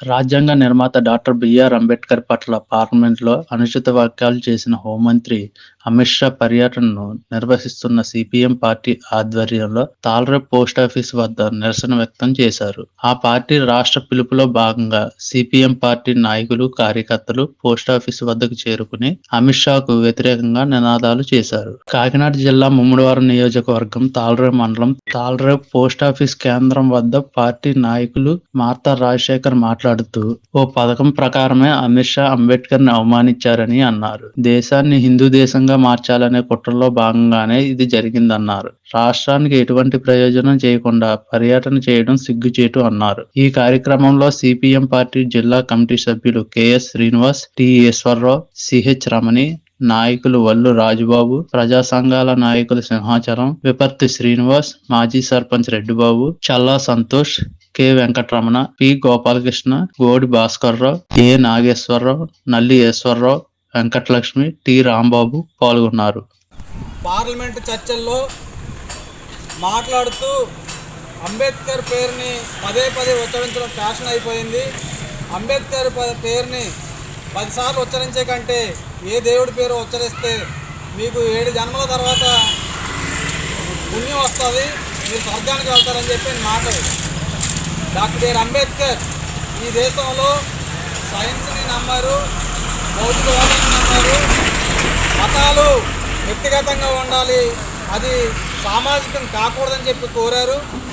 రాజ్యాంగ నిర్మాత doctor BR Ambedkar పట్ల పార్లమెంట్లో అనుచిత వ్యాఖ్యలు చేసిన హోంమంత్రి అమిత్ షా పర్యటనను నిర్వహిస్తున్న సిపిఎం పార్టీ ఆధ్వర్యంలో తాల్రేప్ పోస్టాఫీస్ వద్ద నిరసన వ్యక్తం చేశారు. ఆ పార్టీ రాష్ట్ర పిలుపులో భాగంగా సిపిఎం పార్టీ నాయకులు కార్యకర్తలు పోస్టాఫీస్ వద్దకు చేరుకుని అమిత్ షాకు వ్యతిరేకంగా నినాదాలు చేశారు. కాకినాడ జిల్లా ముమ్మడివారం నియోజకవర్గం తాల్రే మండలం తాల్రేప్ పోస్టాఫీస్ కేంద్రం వద్ద పార్టీ నాయకులు మార్తా రాజశేఖర్ మాట్లాడుతూ ఓ పథకం ప్రకారమే అమిత్ షా అంబేద్కర్ని అవమానించారని అన్నారు. దేశాన్ని హిందూ దేశంగా మార్చాలనే కుట్రలో భాగంగానే ఇది జరిగిందన్నారు. రాష్ట్రానికి ఎటువంటి ప్రయోజనం చేయకుండా పర్యటన చేయడం సిగ్గుచేటు అన్నారు. ఈ కార్యక్రమంలో సిపిఎం పార్టీ జిల్లా కమిటీ సభ్యులు KS Srinivas T Eswararao CH Ramani నాయకులు వల్లు రాజుబాబు ప్రజా సంఘాల నాయకులు సింహాచలం విపర్తి శ్రీనివాస్ మాజీ sarpanch Reddybabu Challa Santosh K Venkataramana P Gopalakrishna Godi Bhaskarrao A Nageswararao Nalli Eswararao Venkatalakshmi T Rambabu పాల్గొన్నారు. పార్లమెంట్ చర్చల్లో మాట్లాడుతూ అంబేద్కర్ పేరుని పదే పదే ఉచ్చరించడం ఫ్యాషన్ అయిపోయింది. అంబేద్కర్ పేరుని పదిసార్లు ఉచ్చరించే కంటే ఏ దేవుడి పేరు ఉచ్చరిస్తే మీకు ఏడు జన్మల తర్వాత పుణ్యం వస్తుంది మీరు స్వర్గానికి వెళ్తారని చెప్పి మాట డాక్టర్ బిఆర్ అంబేద్కర్ ఈ దేశంలో సైన్స్ని నమ్మారు భౌతికవాదాన్ని నమ్మారు మతాలు వ్యక్తిగతంగా ఉండాలి. అది సామాజికం కాకూడదని చెప్పి కోరారు.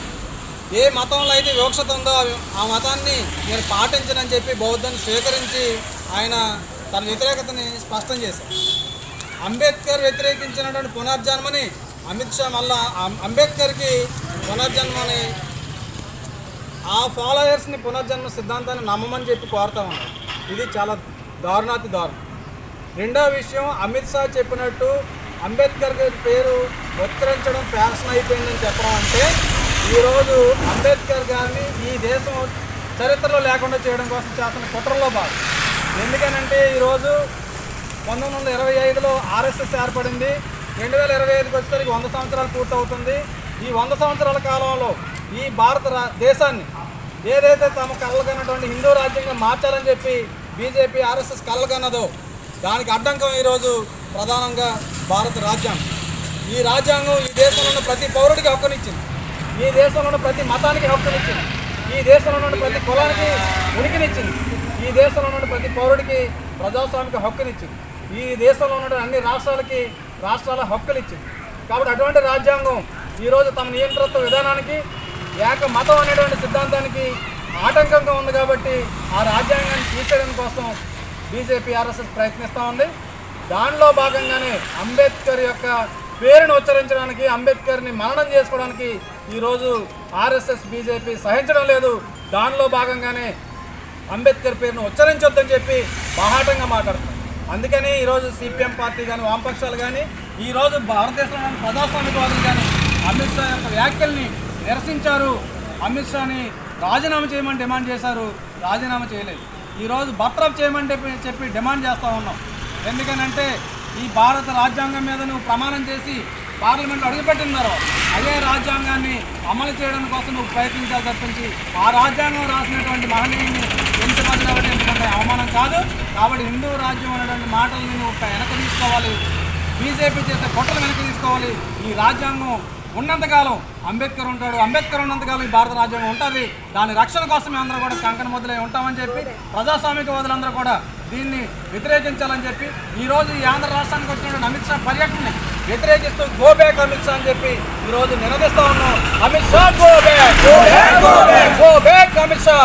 ఏ మతంలో అయితే వివక్షత ఉందో ఆ- మతాన్ని నేను పాటించనని చెప్పి బౌద్ధాన్ని స్వీకరించి ఆయన తన వ్యతిరేకతని స్పష్టం చేశారు. అంబేద్కర్ వ్యతిరేకించినటువంటి పునర్జన్మని అమిత్ షా మళ్ళా అంబేద్కర్కి పునర్జన్మని ఆ ఫాలోయర్స్ని పునర్జన్మ సిద్ధాంతాన్ని నమ్మమని చెప్పి కోరుతా ఉన్నాం ఇది చాలా దారుణాతి దారుణం. రెండో విషయం అమిత్ షా చెప్పినట్టు అంబేద్కర్ గారి పేరు ఉచ్చరించడం ఫ్యాషన్ అయిపోయిందని చెప్పడం అంటే ఈరోజు అంబేద్కర్ గారిని ఈ దేశం చరిత్రలో లేకుండా చేయడం కోసం చేస్తున్న కుట్రలో భాగం. ఎందుకనంటే ఈరోజు పంతొమ్మిది వందల ఇరవై ఐదులో ఆర్ఎస్ఎస్ ఏర్పడింది. రెండు వేల ఇరవై ఐదుకి వచ్చేసరికి వంద సంవత్సరాలు పూర్తవుతుంది. ఈ వంద సంవత్సరాల కాలంలో ఈ భారత దేశాన్ని ఏదైతే తమ కళ్ళకన్నటువంటి హిందూ రాజ్యంగా మార్చాలని చెప్పి బీజేపీ ఆర్ఎస్ఎస్ కళ్ళకన్నదో దానికి అడ్డంకం ఈరోజు ప్రధానంగా భారత రాజ్యాంగం. ఈ రాజ్యాంగం ఈ దేశంలో ఉన్న ప్రతి పౌరుడికి హక్కునిచ్చింది. ఈ దేశంలో ఉన్న ప్రతి మతానికి హక్కునిచ్చింది. ఈ దేశంలో ఉన్న ప్రతి కులానికి ఉనికినిచ్చింది. ఈ దేశంలో ఉన్న ప్రతి పౌరుడికి ప్రజాస్వామిక హక్కునిచ్చింది. ఈ దేశంలో ఉన్న అన్ని రాష్ట్రాలకి రాష్ట్రాల హక్కులు ఇచ్చింది కాబట్టి అటువంటి రాజ్యాంగం ఈరోజు తమ నియంత్రత్వ విధానానికి ఏక మతం అనేటువంటి సిద్ధాంతానికి ఆటంకంగా ఉంది కాబట్టి ఆ రాజ్యాంగాన్ని తీసేయడం కోసం బీజేపీ ఆర్ఎస్ఎస్ ప్రయత్నిస్తూ ఉంది. దానిలో భాగంగానే అంబేద్కర్ యొక్క పేరును ఉచ్చరించడానికి అంబేద్కర్ని మననం చేసుకోవడానికి ఈరోజు ఆర్ఎస్ఎస్ బీజేపీ సహించడం లేదు. దానిలో భాగంగానే అంబేద్కర్ పేరును ఉచ్చరించొద్దని చెప్పి బాహాటంగా మాట్లాడుతున్నారు. అందుకని ఈరోజు సిపిఎం పార్టీ కానీ వామపక్షాలు కానీ ఈరోజు భారతదేశంలోని ప్రజాస్వామ్యవాదులు కానీ అమిత్ షా యొక్క వ్యాఖ్యల్ని నిరసించారు. అమిత్ షాని రాజీనామా చేయమని డిమాండ్ చేశారు. రాజీనామా చేయలేదు. ఈరోజు బర్తరఫ్ చేయమని చెప్పి చెప్పి డిమాండ్ చేస్తూ ఉన్నాం. ఎందుకనంటే ఈ భారత రాజ్యాంగం మీద నువ్వు ప్రమాణం చేసి పార్లమెంట్ అడుగుపెట్టినారో అదే రాజ్యాంగాన్ని అమలు చేయడం కోసం నువ్వు ప్రయత్నించాలి తప్పించి ఆ రాజ్యాంగం రాసినటువంటి మహనీయుని ఎంచుకోవడం ఎందుకంటే అవమానం కాదు. కాబట్టి హిందూ రాజ్యం అనేటువంటి మాటలను నువ్వు వెనక తీసుకోవాలి. బీజేపీ చేసే కొట్టలు వెనక తీసుకోవాలి. ఈ రాజ్యాంగం ఉన్నంతకాలం అంబేద్కర్ ఉంటాడు. అంబేద్కర్ ఉన్నంతకాలం ఈ భారత రాజ్యాంగం ఉంటుంది. దాని రక్షణ కోసం మేము అందరూ కూడా కంకణ మొదలై ఉంటామని చెప్పి ప్రజాస్వామిక వాదులందరూ కూడా దీన్ని వ్యతిరేకించాలని చెప్పి ఈ రోజు ఈ ఆంధ్ర రాష్ట్రానికి వచ్చినటువంటి అమిత్ షా పర్యటనని వ్యతిరేకిస్తూ గో బ్యాక్ అమిత్ షా అని చెప్పి ఈ రోజు నినదిస్తా ఉన్నాం. Amit Shah go back. Go back go back. Go back Amit Shah.